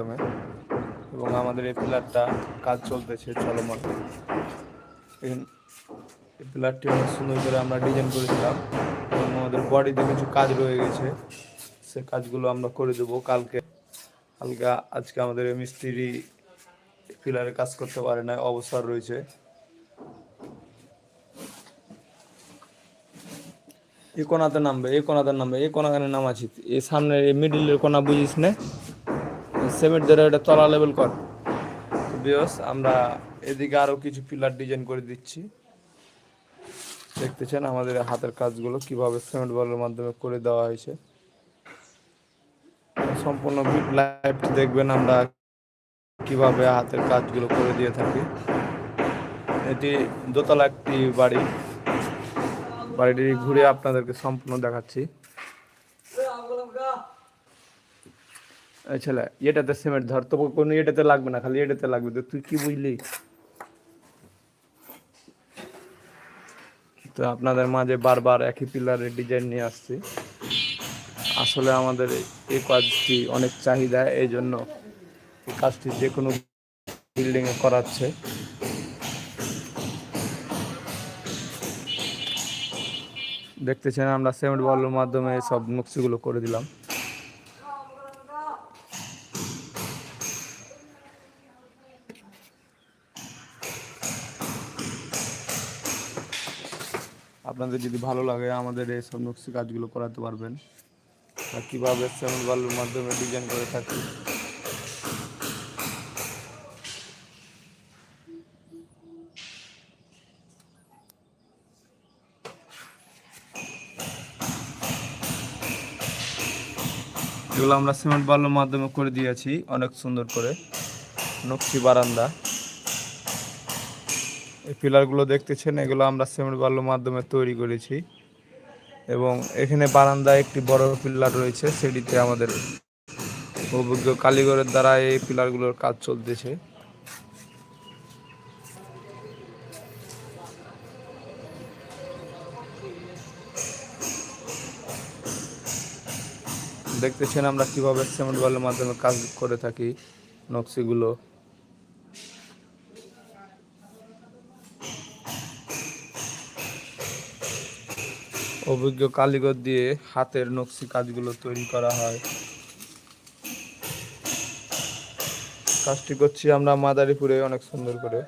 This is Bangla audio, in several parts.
মাধ্যমে এবং আমাদের এই পিলারটা কাজ চলতেছে চলমান। এই পিলারটি অনেক সুন্দর করে আমরা ডিজাইন করেছিলাম এবং আমাদের বডিতে কিছু কাজ রয়ে গেছে। সে কাজগুলো আমরা করে দেবো কালকে। কালকে আজকে আমাদের মিস্ত্রি পিলারে কাজ করতে পারে না, অবসর রয়েছে। এই কোনাতে নামবে এই কোনাতে নামবে এই কোনাখানে নামাছি এই সামনে এই মিডিলের কোনা বুঝিস না? সিমেন্ট ধরে এটা তলা লেভেল কর। বিয়স আমরা এদিকে আরও কিছু পিলার ডিজাইন করে দিচ্ছি। দেখতেছেন আমাদের হাতের কাজগুলো কীভাবে সিমেন্ট বলের মাধ্যমে করে দেওয়া হয়েছে। সম্পূর্ণ লাইভ দেখবেন আমরা কীভাবে হাতের কাজগুলো করে দিয়ে থাকি। এটি দোতলা একটি বাড়ি। বাড়িটি ঘুরে আপনাদেরকে সম্পূর্ণ দেখাচ্ছি। ছেলে, এটাতে সিমেন্ট ধর তো কোনো এটাতে লাগবে না, খালি এটাতে লাগবে। তো তুই কি বুঝলি? তো আপনাদের মাঝে বারবার একই পিলারের ডিজাইন নিয়ে আসছি। আসলে আমাদের এই কাজটি অনেক চাহিদা, এই জন্য এই কাজটি যে কোনো বিল্ডিং এ করাচ্ছে। দেখতেছেন, আমরা সিমেন্ট বলের মাধ্যমে সব নকশিগুলো করে দিলাম। আপনাদের যদি ভালো লাগে আমাদের এই সব নকশি কাজগুলো করাতে পারবেন। আর কীভাবে সিমেন্ট বালুর মাধ্যমে ডিজাইন করে থাকি? এগুলো আমরা সিমেন্ট বালুর মাধ্যমে করে দিয়েছি, অনেক সুন্দর করে। নকশি বারান্দা। এই পিলারগুলো দেখতেছেন, এগুলো আমরা সিমেন্ট বালুর মাধ্যমে তৈরি করেছি। এবং এখানে বারান্দায় একটি বড় পিলার রয়েছে, সেটিতে আমাদের অভিজ্ঞ কারিগরের দ্বারা এই পিলারগুলোর কাজ চলতেছে। দেখতেছেন আমরা কীভাবে সিমেন্ট বালুর মাধ্যমে কাজ করে থাকি, নকশিগুলো। অভিজ্ঞ কারিগর দিয়ে হাতের নকশি কাজগুলো তৈরি করা হয়। কাজটি করছি আমরা মাদারীপুরে অনেক সুন্দর করে।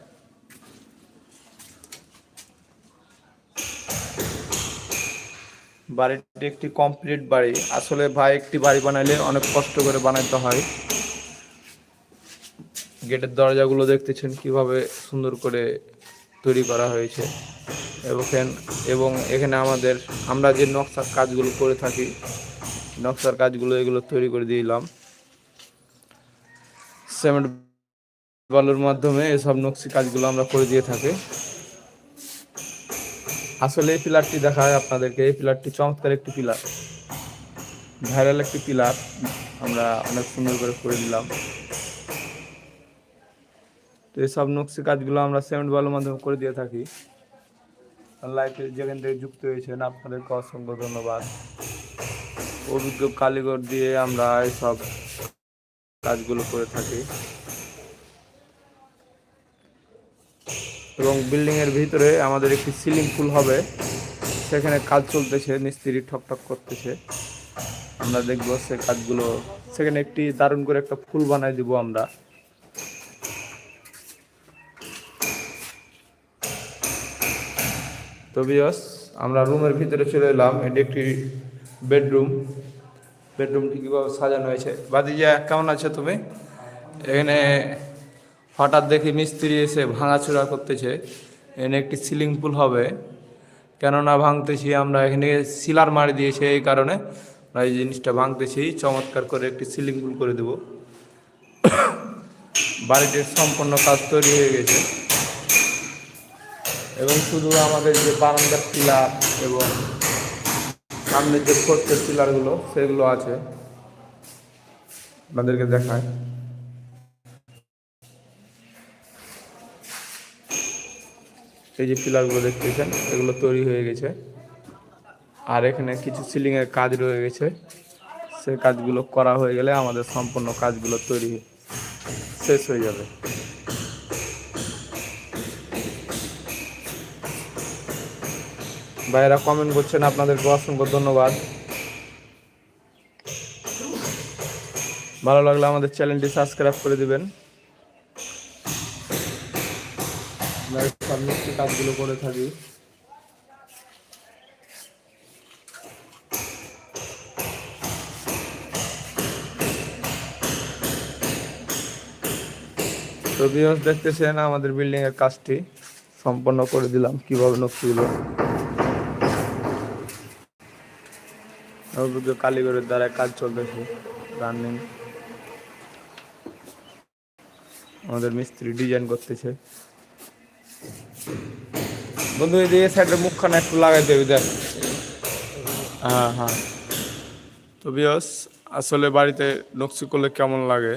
বাড়িটি একটি কমপ্লিট বাড়ি। আসলে ভাই একটি বাড়ি বানাইলে অনেক কষ্ট করে বানাইতে হয়। গেটের দরজাগুলো দেখতেছেন কীভাবে সুন্দর করে তৈরি করা হয়েছে। এবং এবং এখানে আমাদের, আমরা যে নকশার কাজগুলো করে থাকি, নকশার কাজগুলো এগুলো তৈরি করে দিলাম। সিমেন্ট বালুর মাধ্যমে এসব নকশি কাজগুলো আমরা করে দিয়ে থাকি। আসলে এই পিলারটি দেখায় আপনাদেরকে, এই পিলারটি চমৎকার একটি পিলার। ভাইরাল একটি পিলার আমরা অনেক সুন্দর করে করে দিলাম। তো এইসব নকশি কাজগুলো আমরা সিমেন্ট বালুর মাধ্যমে করে দিয়ে থাকি। লাইফে যেখান থেকে যুক্ত হয়েছেন, আপনাদেরকে অসংখ্য ধন্যবাদ। অভিজ্ঞ কারিগর দিয়ে আমরা এইসব কাজগুলো করে থাকি। এবং বিল্ডিং এর ভিতরে আমাদের একটি সিলিং পুল হবে। সেখানে কাজ চলতেছে, মিস্ত্রি ঠক ঠক করতেছে। আমরা দেখব সে কাজগুলো। সেখানে একটি দারুণ করে একটা ফুল বানাই দিব আমরা। তো আমরা রুমের ভিতরে চলে এলাম। এটি একটি বেডরুম বেডরুমটি কীভাবে সাজানো হয়েছে? বাদিজা, কেমন আছে তুমি? এখানে হঠাৎ দেখি মিস্ত্রি এসে ভাঙাচোরা করতেছে। এখানে একটি সিলিং পুল হবে। কেননা ভাঙতেছি আমরা, এখানে সিলার মারি দিয়েছে এই কারণে। আমরা এই জিনিসটা ভাঙতেছি। চমৎকার করে একটি সিলিং পুল করে দেব। বাড়িটির সম্পূর্ণ কাজ তৈরি হয়ে গেছে। এবং শুধু আমাদের যে বারান্দার পিলার এবং সামনের যে ফোর্থের পিলারগুলো, সেগুলো আছে। আপনাদেরকে দেখায়। এই যে পিলারগুলো দেখতেছেন, এগুলো তৈরি হয়ে গেছে। আর এখানে কিছু সিলিংয়ের কাজ রয়ে গেছে। সে কাজগুলো করা হয়ে গেলে আমাদের সম্পূর্ণ কাজগুলো তৈরি শেষ হয়ে যাবে। ভাইয়েরা কমেন্ট করছেন আপনাদেরকে অসংখ্য ধন্যবাদ। ভালো লাগলে আমাদের চ্যানেলটি সাবস্ক্রাইব করে দিবেন। কাজগুলো করে থাকি। তো ভিউয়ার্স দেখতেছেন, আমাদের বিল্ডিং এর কাজটি সম্পন্ন করে দিলাম। কীভাবে নকশিগুলো অভিজ্ঞ কালীগড়ের দ্বারা কাজ চলতেছে রানিং আমাদের মিস্ত্রি ডিজাইন করতেছে। বন্ধু, এই যে এই সাইডের মুখখানা একটু লাগাই দেবে, দেখ। হ্যাঁ হ্যাঁ। তো বিয়স আসলে বাড়িতে নকশি করলে কেমন লাগে?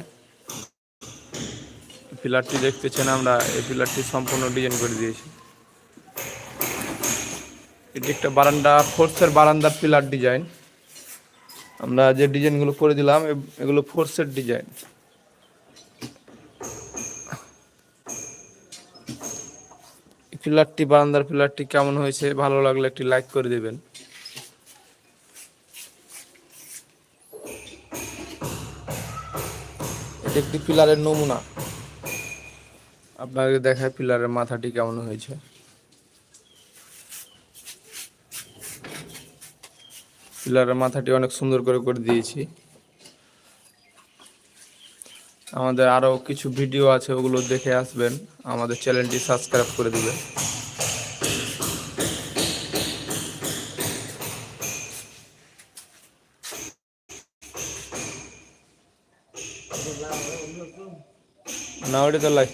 পিলারটি দেখতেছেন আমরা, এই পিলারটি সম্পূর্ণ ডিজাইন করে দিয়েছি। এটি একটা বারান্দা ফোর্সের বারান্দার পিলার ডিজাইন আমরা যে ডিজাইনগুলো করে দিলাম এগুলো ফোর্সের ডিজাইন পিলারটি বারান্দার পিলারটি কেমন হয়েছে, ভালো লাগলে একটি লাইক করে দেবেন। এটি একটি পিলারের নমুনা। আপনাকে দেখায় পিলারের মাথাটি কেমন হয়েছে। পিলারের মাথাটি অনেক সুন্দর করে করে দিয়েছি। আমাদের আরও কিছু ভিডিও আছে, ওগুলো দেখে আসবেন। আমাদের চ্যানেলটি সাবস্ক্রাইব করে দিবেন। না ওটা তো লাইক